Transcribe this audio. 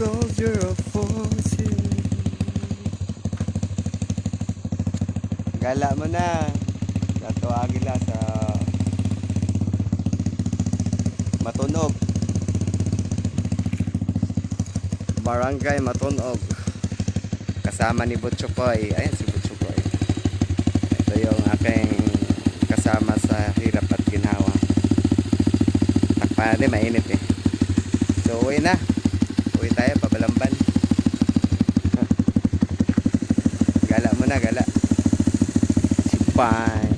soldier of fortune. Gala mo na. Dato Agila sa Matunog. Barangay Matunog. Kasama ni Butchokoy. Ayan si Butchokoy. Ito yung aking kasama sa hirap at ginawa. Takpa din, mainit eh. So uwi na. Uwi tayo, pabalamban. Gala mo na, gala. Si Pan.